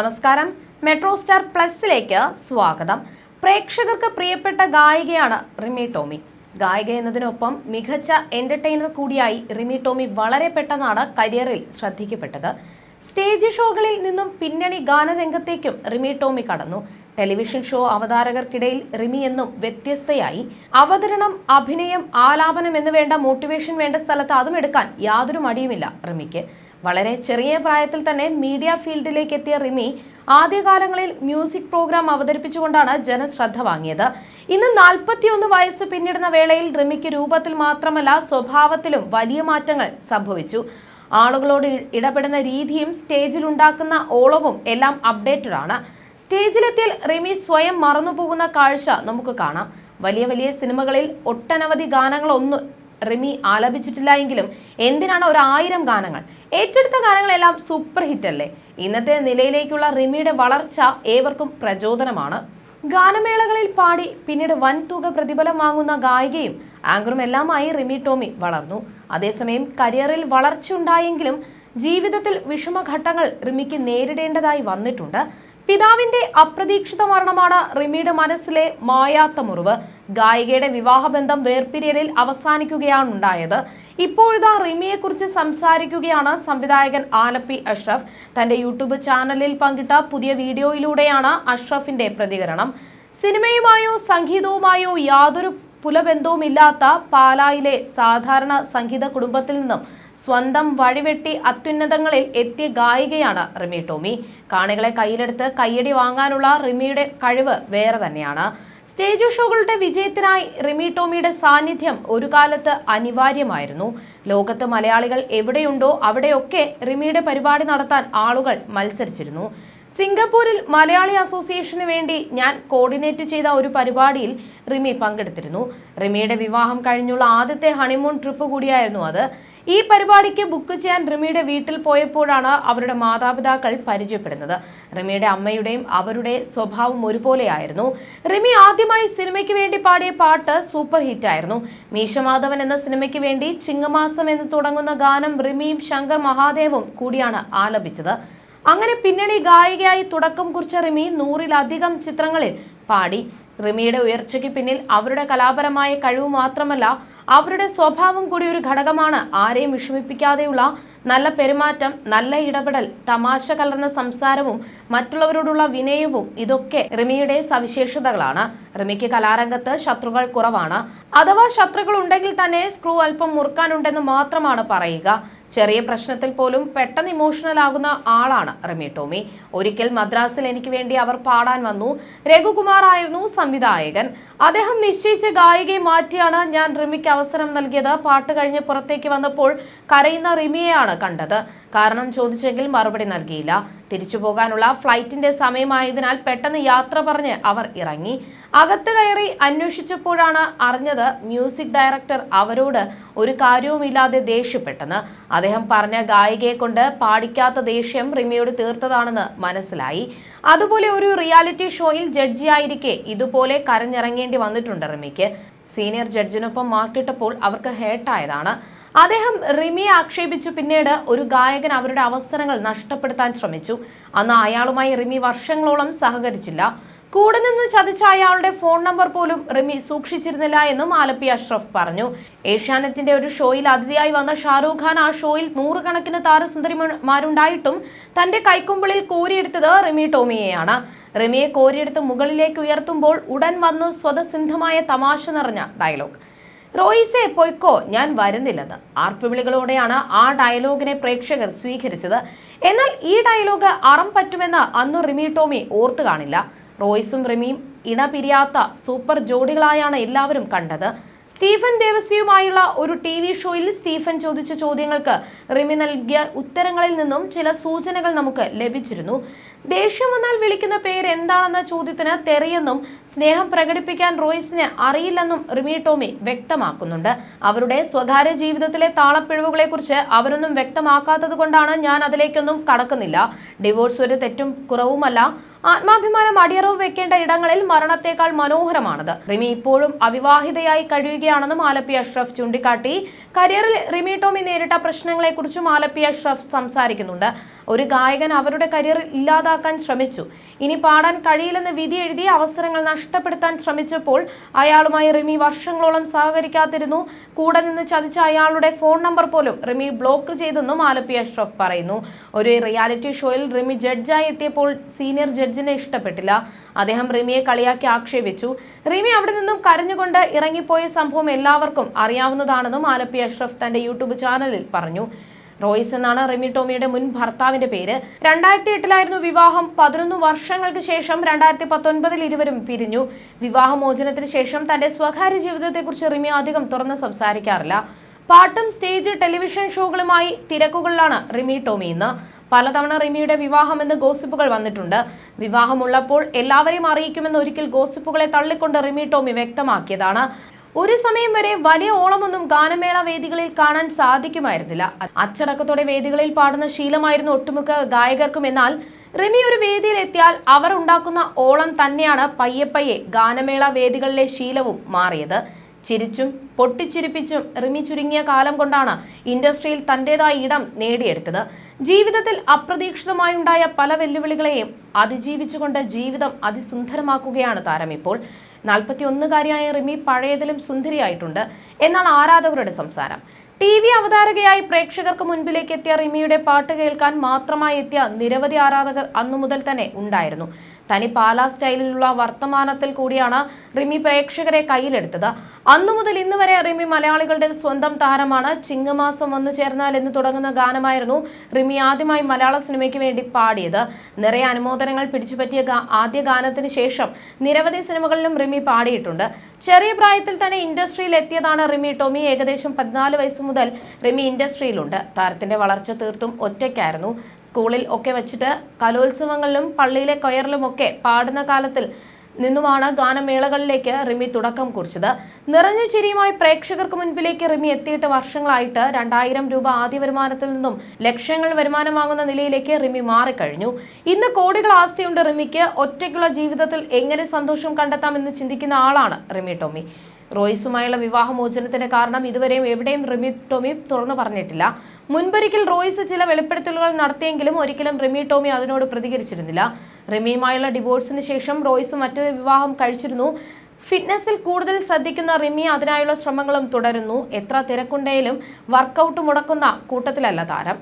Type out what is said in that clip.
നമസ്കാരം. Metro star പ്ലസിലേക്ക് സ്വാഗതം. പ്രേക്ഷകർക്ക് പ്രിയപ്പെട്ട ഗായികയാണ് റിമി ടോമി. ഗായിക എന്നതിനൊപ്പം മികച്ച എന്റർടൈനർ കൂടിയായി റിമി ടോമി വളരെ പെട്ടെന്നാണ് കരിയറിൽ ശ്രദ്ധിക്കപ്പെട്ടത്. സ്റ്റേജ് ഷോകളിൽ നിന്നും പിന്നണി ഗാനരംഗത്തേക്കും റിമി ടോമി കടന്നു. ടെലിവിഷൻ ഷോ അവതാരകർക്കിടയിൽ റിമി എന്നും വ്യത്യസ്തയായി. അവതരണം അഭിനയം ആലാപനം എന്ന് വേണ്ട മോട്ടിവേഷൻ വേണ്ട സ്ഥലത്ത് അതും എടുക്കാൻ യാതൊരു മടിയുമില്ല റിമിക്ക്. വളരെ ചെറിയ പ്രായത്തിൽ തന്നെ മീഡിയ ഫീൽഡിലേക്ക് എത്തിയ റിമി ആദ്യകാലങ്ങളിൽ മ്യൂസിക് പ്രോഗ്രാം അവതരിപ്പിച്ചുകൊണ്ടാണ് ജനശ്രദ്ധ വാങ്ങിയത്. ഇന്ന് നാൽപ്പത്തിയൊന്ന് വയസ്സ് പിന്നിടുന്ന വേളയിൽ റിമിക്ക് രൂപത്തിൽ മാത്രമല്ല സ്വഭാവത്തിലും വലിയ മാറ്റങ്ങൾ സംഭവിച്ചു. ആളുകളോട് ഇടപെടുന്ന രീതിയും സ്റ്റേജിൽ ഉണ്ടാക്കുന്ന ഓളവും എല്ലാം അപ്ഡേറ്റഡ് ആണ്. സ്റ്റേജിലെത്തിയാൽ റിമി സ്വയം മറന്നുപോകുന്ന കാഴ്ച നമുക്ക് കാണാം. വലിയ വലിയ സിനിമകളിൽ ഒട്ടനവധി ഗാനങ്ങളൊന്നും റിമി ആലപിച്ചിട്ടില്ല എങ്കിലും എന്തിനാണ് ഒരു ആയിരം ഗാനങ്ങൾ? ഏറ്റെടുത്ത ഗാനങ്ങളെല്ലാം സൂപ്പർ ഹിറ്റ് അല്ലേ? ഇന്നത്തെ നിലയിലേക്കുള്ള റിമിയുടെ വളർച്ച ഏവർക്കും പ്രചോദനമാണ്. ഗാനമേളകളിൽ പാടി പിന്നീട് വൻതുക പ്രതിഫലം വാങ്ങുന്ന ഗായികയും ആങ്കറും എല്ലാമായി റിമി ടോമി വളർന്നു. അതേസമയം കരിയറിൽ വളർച്ചയുണ്ടായെങ്കിലും ജീവിതത്തിൽ വിഷമഘട്ടങ്ങൾ റിമിക്ക് നേരിടേണ്ടതായി വന്നിട്ടുണ്ട്. പിതാവിന്റെ അപ്രതീക്ഷിത മരണമാണ് റിമിയുടെ മനസ്സിലെ മായാത്ത മുറിവ്. ഗായികയുടെ വിവാഹബന്ധം വേർപിരിയലിൽ അവസാനിക്കുകയാണ് ഉണ്ടായത് ഇപ്പോഴിതാ റിമിയെക്കുറിച്ച് സംസാരിക്കുകയാണ് സംവിധായകൻ ആലപ്പി അഷ്റഫ്. തന്റെ യൂട്യൂബ് ചാനലിൽ പങ്കിട്ട പുതിയ വീഡിയോയിലൂടെയാണ് അഷ്റഫിന്റെ പ്രതികരണം. സിനിമയുമായോ സംഗീതവുമായോ യാതൊരു പുലബന്ധവുമില്ലാത്ത പാലായിലെ സാധാരണ സംഗീത കുടുംബത്തിൽ നിന്നും സ്വന്തം വഴിവെട്ടി അത്യുന്നതങ്ങളിൽ എത്തിയ ഗായികയാണ് റിമി ടോമി. കാണികളെ കയ്യിലെടുത്ത് കയ്യടി വാങ്ങാനുള്ള റിമിയുടെ കഴിവ് വേറെ തന്നെയാണ്. സ്റ്റേജ് ഷോകളുടെ വിജയത്തിനായി റിമി ടോമിയുടെ സാന്നിധ്യം ഒരു കാലത്ത് അനിവാര്യമായിരുന്നു. ലോകത്ത് മലയാളികൾ എവിടെയുണ്ടോ അവിടെയൊക്കെ റിമിയുടെ പരിപാടി നടത്താൻ ആളുകൾ മത്സരിച്ചിരുന്നു. സിംഗപ്പൂരിൽ മലയാളി അസോസിയേഷന് വേണ്ടി ഞാൻ കോർഡിനേറ്റ് ചെയ്ത ഒരു പരിപാടിയിൽ റിമി പങ്കെടുത്തിരുന്നു. റിമിയുടെ വിവാഹം കഴിഞ്ഞുള്ള ആദ്യത്തെ ഹണിമൂൺ ട്രിപ്പ് കൂടിയായിരുന്നു അത്. ഈ പരിപാടിക്ക് ബുക്ക് ചെയ്യാൻ റിമിയുടെ വീട്ടിൽ പോയപ്പോഴാണ് അവരുടെ മാതാപിതാക്കൾ പരിചയപ്പെടുന്നത്. റിമിയുടെ അമ്മയുടെയും അവരുടെ സ്വഭാവം ഒരുപോലെയായിരുന്നു. റിമി ആദ്യമായി സിനിമയ്ക്ക് വേണ്ടി പാടിയ പാട്ട് സൂപ്പർ ഹിറ്റ് ആയിരുന്നു. മീശമാധവൻ എന്ന സിനിമയ്ക്ക് വേണ്ടി ചിങ്ങമാസം എന്ന് തുടങ്ങുന്ന ഗാനം റിമിയും ശങ്കർ മഹാദേവും കൂടിയാണ് ആലപിച്ചത്. അങ്ങനെ പിന്നണി ഗായികയായി തുടക്കം കുറിച്ച റിമി നൂറിലധികം ചിത്രങ്ങളിൽ പാടി. റിമിയുടെ ഉയർച്ചയ്ക്ക് പിന്നിൽ അവരുടെ കലാപരമായ കഴിവ് മാത്രമല്ല അവരുടെ സ്വഭാവം കൂടി ഒരു ഘടകമാണ്. ആരെയും വിഷമിപ്പിക്കാതെയുള്ള നല്ല പെരുമാറ്റം നല്ല ഇടപെടൽ തമാശ കലർന്ന സംസാരവും മറ്റുള്ളവരോടുള്ള വിനയവും ഇതൊക്കെ റിമിയുടെ സവിശേഷതകളാണ്. റിമിക്ക് കലാരംഗത്ത് ശത്രുക്കൾ കുറവാണ്. അഥവാ ശത്രുക്കൾ ഉണ്ടെങ്കിൽ തന്നെ സ്ക്രൂ അല്പം മുറുക്കാനുണ്ടെന്ന് മാത്രമാണ് പറയുക. ചെറിയ പ്രശ്നത്തിൽ പോലും പെട്ടെന്ന് ഇമോഷണൽ ആകുന്ന ആളാണ് റിമി ടോമി. ഒരിക്കൽ മദ്രാസിൽ എനിക്ക് വേണ്ടി അവർ പാടാൻ വന്നു. രഘുകുമാർ ആയിരുന്നു സംവിധായകൻ. അദ്ദേഹം നിശ്ചയിച്ച ഗായികയെ മാറ്റിയാണ് ഞാൻ റിമിക്ക് അവസരം നൽകിയത്. പാട്ട് കഴിഞ്ഞ് പുറത്തേക്ക് വന്നപ്പോൾ കരയുന്ന റിമിയെയാണ് കണ്ടത്. കാരണം ചോദിച്ചെങ്കിൽ മറുപടി നൽകിയില്ല. തിരിച്ചു പോകാനുള്ള ഫ്ലൈറ്റിന്റെ സമയമായതിനാൽ പെട്ടെന്ന് യാത്ര പറഞ്ഞ് അവർ ഇറങ്ങി. അകത്ത് കയറി അന്വേഷിച്ചപ്പോഴാണ് അറിഞ്ഞത് മ്യൂസിക് ഡയറക്ടർ അവരോട് ഒരു കാര്യവുമില്ലാതെ ദേഷ്യപ്പെട്ടെന്ന്. അദ്ദേഹം പറഞ്ഞ ഗായികയെ കൊണ്ട് പാടിക്കാത്ത ദേഷ്യം റിമിയോട് തീർത്തതാണെന്ന് മനസ്സിലായി. അതുപോലെ ഒരു റിയാലിറ്റി ഷോയിൽ ജഡ്ജിയായിരിക്കെ ഇതുപോലെ കരഞ്ഞിറങ്ങേണ്ടി വന്നിട്ടുണ്ട് റിമിക്ക്. സീനിയർ ജഡ്ജിനൊപ്പം മാർക്കിട്ടപ്പോൾ അവർക്ക് ഹേട്ടായതാണ്. അദ്ദേഹം റിമിയെ ആക്ഷേപിച്ചു. പിന്നീട് ഒരു ഗായകൻ അവരുടെ അവസരങ്ങൾ നഷ്ടപ്പെടുത്താൻ ശ്രമിച്ചു. അന്ന് അയാളുമായി റിമി വർഷങ്ങളോളം സഹകരിച്ചില്ല. കൂടെ നിന്ന് ചതിച്ച അയാളുടെ ഫോൺ നമ്പർ പോലും റിമി സൂക്ഷിച്ചിരുന്നില്ല എന്നും ആലപ്പി അഷ്റഫ് പറഞ്ഞു. ഏഷ്യാനെറ്റിന്റെ ഒരു ഷോയിൽ അതിഥിയായി വന്ന ഷാരൂഖ് ഖാൻ ആ ഷോയിൽ നൂറുകണക്കിന് താരസുന്ദരിമാരുണ്ടായിട്ടും തന്റെ കൈക്കുമ്പിളിൽ കോരിയെടുത്തത് റിമി ടോമിയെയാണ്. റിമിയെ കോരിയെടുത്ത് മുകളിലേക്ക് ഉയർത്തുമ്പോൾ ഉടൻ വന്ന് സ്വതസിദ്ധമായ തമാശ നിറഞ്ഞ ഡയലോഗ്. റോയിസെ പൊയ്ക്കോ ഞാൻ വരുന്നില്ലെന്ന്. ആർപ്പുവിളികളോടെയാണ് ആ ഡയലോഗിനെ പ്രേക്ഷകർ സ്വീകരിച്ചത്. എന്നാൽ ഈ ഡയലോഗ് അറം പറ്റുമെന്ന് അന്ന് റിമി ടോമി ഓർത്തു കാണില്ല. റോയ്സും റിമിയും ഇണപിരിയാത്ത സൂപ്പർ ജോഡികളായാണ് എല്ലാവരും കണ്ടത്. സ്റ്റീഫൻ ദേവസ്യയുമായുള്ള ഒരു ടി വി ഷോയിൽ സ്റ്റീഫൻ ചോദിച്ച ചോദ്യങ്ങൾക്ക് റിമി നൽകിയ ഉത്തരങ്ങളിൽ നിന്നും ചില സൂചനകൾ നമുക്ക് ലഭിച്ചിരുന്നു. ദേഷ്യം വന്നാൽ വിളിക്കുന്ന പേര് എന്താണെന്ന ചോദ്യത്തിന് തെറിയെന്നും സ്നേഹം പ്രകടിപ്പിക്കാൻ റോയ്സിന് അറിയില്ലെന്നും റിമി ടോമി വ്യക്തമാക്കുന്നുണ്ട്. അവരുടെ സ്വകാര്യ ജീവിതത്തിലെ താളപ്പിഴവുകളെക്കുറിച്ച് അവരൊന്നും വ്യക്തമാക്കാത്തത് കൊണ്ടാണ് ഞാൻ അതിലേക്കൊന്നും കടക്കുന്നില്ല. ഡിവോഴ്സ് ഒരു തെറ്റും കുറവുമല്ല. ആത്മാഭിമാനം അടിയറവ് വെക്കേണ്ട ഇടങ്ങളിൽ മരണത്തേക്കാൾ മനോഹരമാണത്. റിമി ഇപ്പോഴും അവിവാഹിതയായി കഴിയുകയാണെന്നും ആലപ്പി അഷ്റഫ് ചൂണ്ടിക്കാട്ടി. കരിയറിൽ റിമി ടോമി നേരിട്ട പ്രശ്നങ്ങളെക്കുറിച്ചും ആലപ്പി അഷ്റഫ് സംസാരിക്കുന്നുണ്ട്. ഒരു ഗായകൻ അവരുടെ കരിയർ ഇല്ലാതാക്കാൻ ശ്രമിച്ചു. ഇനി പാടാൻ കഴിയില്ലെന്ന് വിധി എഴുതി അവസരങ്ങൾ നഷ്ടപ്പെടുത്താൻ ശ്രമിച്ചപ്പോൾ അയാളുമായി റിമി വർഷങ്ങളോളം സഹകരിക്കാതിരുന്നു. കൂടെ നിന്ന് ചതിച്ച അയാളുടെ ഫോൺ നമ്പർ പോലും റിമി ബ്ലോക്ക് ചെയ്തെന്നും ആലപ്പി അഷ്റഫ് പറയുന്നു. ഒരു റിയാലിറ്റി ഷോയിൽ റിമി ജഡ്ജായി എത്തിയപ്പോൾ സീനിയർ ജഡ്ജിനെ ഇഷ്ടപ്പെട്ടില്ല. അദ്ദേഹം റിമിയെ കളിയാക്കി ആക്ഷേപിച്ചു. റിമി അവിടെ നിന്നും കരഞ്ഞുകൊണ്ട് ഇറങ്ങിപ്പോയ സംഭവം എല്ലാവർക്കും അറിയാവുന്നതാണെന്നും ആലപ്പി അഷ്റഫ് തന്റെ യൂട്യൂബ് ചാനലിൽ പറഞ്ഞു. റോയ്സ് എന്നാണ് റിമി ടോമിയുടെ മുൻ ഭർത്താവിന്റെ പേര്. രണ്ടായിരത്തി എട്ടിലായിരുന്നു വിവാഹം. പതിനൊന്ന് വർഷങ്ങൾക്ക് ശേഷം രണ്ടായിരത്തി പത്തൊൻപതിൽ ഇരുവരും പിരിഞ്ഞു. വിവാഹമോചനത്തിന് ശേഷം തന്റെ സ്വകാര്യ ജീവിതത്തെക്കുറിച്ച് റിമി അധികം തുറന്ന് സംസാരിക്കാറില്ല. പാട്ടും സ്റ്റേജ് ടെലിവിഷൻ ഷോകളുമായി തിരക്കുകളിലാണ് റിമി ടോമി ഇന്ന്. പലതവണ റിമിയുടെ വിവാഹം വിവാഹമെന്ന് ഗോസിപ്പുകൾ വന്നിട്ടുണ്ട്. വിവാഹമുള്ളപ്പോൾ എല്ലാവരെയും അറിയിക്കുമെന്ന് ഒരിക്കൽ ഗോസിപ്പുകളെ തള്ളിക്കൊണ്ട് റിമി ടോമി വ്യക്തമാക്കിയതാണ്. ഒരു സമയം വരെ വലിയ ഓളമൊന്നും ഗാനമേള വേദികളിൽ കാണാൻ സാധിക്കുമായിരുന്നില്ല. അച്ചടക്കത്തോടെ വേദികളിൽ പാടുന്ന ശീലമായിരുന്നു ഒട്ടുമിക്ക ഗായകർക്കും. എന്നാൽ റിമി ഒരു വേദിയിൽ എത്തിയാൽ അവർ ഉണ്ടാക്കുന്ന ഓളം തന്നെയാണ് പയ്യെ പയ്യെ ഗാനമേള വേദികളിലെ ശീലവും മാറിയത്. ചിരിച്ചും പൊട്ടിച്ചിരിപ്പിച്ചും റിമി ചുരുങ്ങിയ കാലം കൊണ്ടാണ് ഇൻഡസ്ട്രിയിൽ തന്റേതായ ഇടം നേടിയെടുത്തത്. ജീവിതത്തിൽ അപ്രതീക്ഷിതമായുണ്ടായ പല വെല്ലുവിളികളെയും അതിജീവിച്ചുകൊണ്ട് ജീവിതം അതിസുന്ദരമാക്കുകയാണ് താരം ഇപ്പോൾ. നാൽപ്പത്തി ഒന്നുകാരിയായ റിമി പഴയതിലും സുന്ദരിയായിട്ടുണ്ട്. എന്നാണ് ആരാധകരുടെ സംസാരം? ടി വി അവതാരകയായി പ്രേക്ഷകർക്ക് മുൻപിലേക്ക് എത്തിയ റിമിയുടെ പാട്ട് കേൾക്കാൻ മാത്രമായി എത്തിയ നിരവധി ആരാധകർ അന്നു മുതൽ തന്നെ ഉണ്ടായിരുന്നു. തനി പാലാ സ്റ്റൈലിലുള്ള വർത്തമാനത്തിൽ കൂടിയാണ് റിമി പ്രേക്ഷകരെ കയ്യിലെടുത്തത്. അന്നു മുതൽ ഇന്ന് വരെ റിമി മലയാളികളുടെ സ്വന്തം താരമാണ്. ചിങ്ങമാസം വന്നു ചേർന്നാൽ എന്ന് തുടങ്ങുന്ന ഗാനമായിരുന്നു റിമി ആദ്യമായി മലയാള സിനിമയ്ക്ക് വേണ്ടി പാടിയത്. നിറയെ അനുമോദനങ്ങൾ പിടിച്ചുപറ്റിയ ആദ്യ ഗാനത്തിന് ശേഷം നിരവധി സിനിമകളിലും റിമി പാടിയിട്ടുണ്ട്. ചെറിയ പ്രായത്തിൽ തന്നെ ഇൻഡസ്ട്രിയിൽ എത്തിയതാണ് റിമി ടോമി. ഏകദേശം പതിനാല് വയസ്സ് മുതൽ റിമി ഇൻഡസ്ട്രിയിലുണ്ട്. താരത്തിന്റെ വളർച്ച തീർത്തും ഒറ്റയ്ക്കായിരുന്നു. സ്കൂളിൽ ഒക്കെ വെച്ചിട്ട് കലോത്സവങ്ങളിലും പള്ളിയിലെ കൊയറിലും ഒക്കെ പാടുന്ന കാലത്തിൽ നിന്നുമാണ് ഗാനമേളകളിലേക്ക് റിമി തുടക്കം കുറിച്ചത്. നിറഞ്ഞ ചിരിയുമായി പ്രേക്ഷകർക്ക് മുൻപിലേക്ക് റിമി എത്തിയിട്ട് വർഷങ്ങളായിട്ട് രണ്ടായിരം രൂപ ആദ്യ വരുമാനത്തിൽ നിന്നും ലക്ഷങ്ങൾ വരുമാനം വാങ്ങുന്ന നിലയിലേക്ക് റിമി മാറിക്കഴിഞ്ഞു. ഇന്ന് കോടികൾ ആസ്തിയുണ്ട് റിമിക്ക്. ഒറ്റയ്ക്കുള്ള ജീവിതത്തിൽ എങ്ങനെ സന്തോഷം കണ്ടെത്താമെന്ന് ചിന്തിക്കുന്ന ആളാണ് റിമി ടോമി. റോയ്സുമായുള്ള വിവാഹമോചനത്തിന്റെ കാരണം ഇതുവരെയും എവിടെയും റിമി ടോമി തുറന്നു പറഞ്ഞിട്ടില്ല. മുൻപൊരിക്കൽ റോയ്സ് ചില വെളിപ്പെടുത്തലുകൾ നടത്തിയെങ്കിലും ഒരിക്കലും റിമി ടോമി അതിനോട് പ്രതികരിച്ചിരുന്നില്ല. റിമിയുമായുള്ള ഡിവോഴ്സിന് ശേഷം റോയ്സ് മറ്റൊരു വിവാഹം കഴിച്ചിരുന്നു. ഫിറ്റ്നസിൽ കൂടുതൽ ശ്രദ്ധിക്കുന്ന റിമി അതിനായുള്ള ശ്രമങ്ങളും തുടരുന്നു. എത്ര തിരക്കുണ്ടെങ്കിലും വർക്കൗട്ട് മുടക്കുന്ന കൂട്ടത്തിലല്ല താരം.